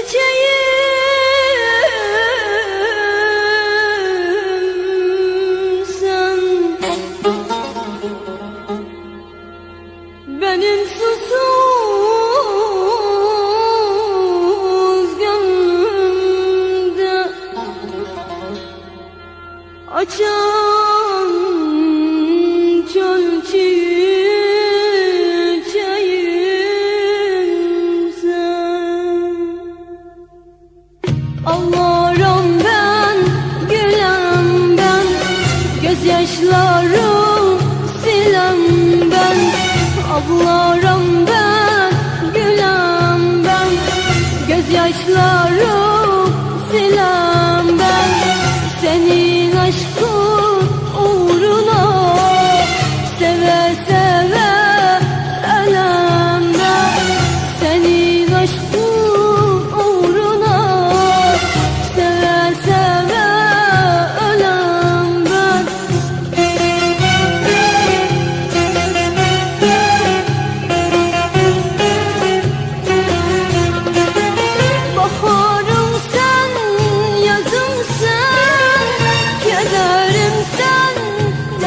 çiçeğim sen Benim susuz gönlümde Açan Gözyaşlarım silen ben Ağlarım ben, gülen ben. Gözyaşlarım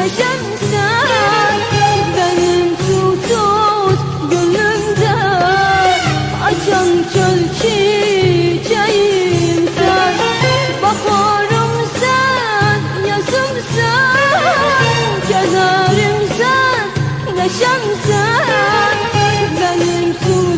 Öleceğim Benim tutut gönlümde Açan çöl çiçeğim sen. Baharım sen, yazım sen Gezerim sen, neşem sen. Benim tutut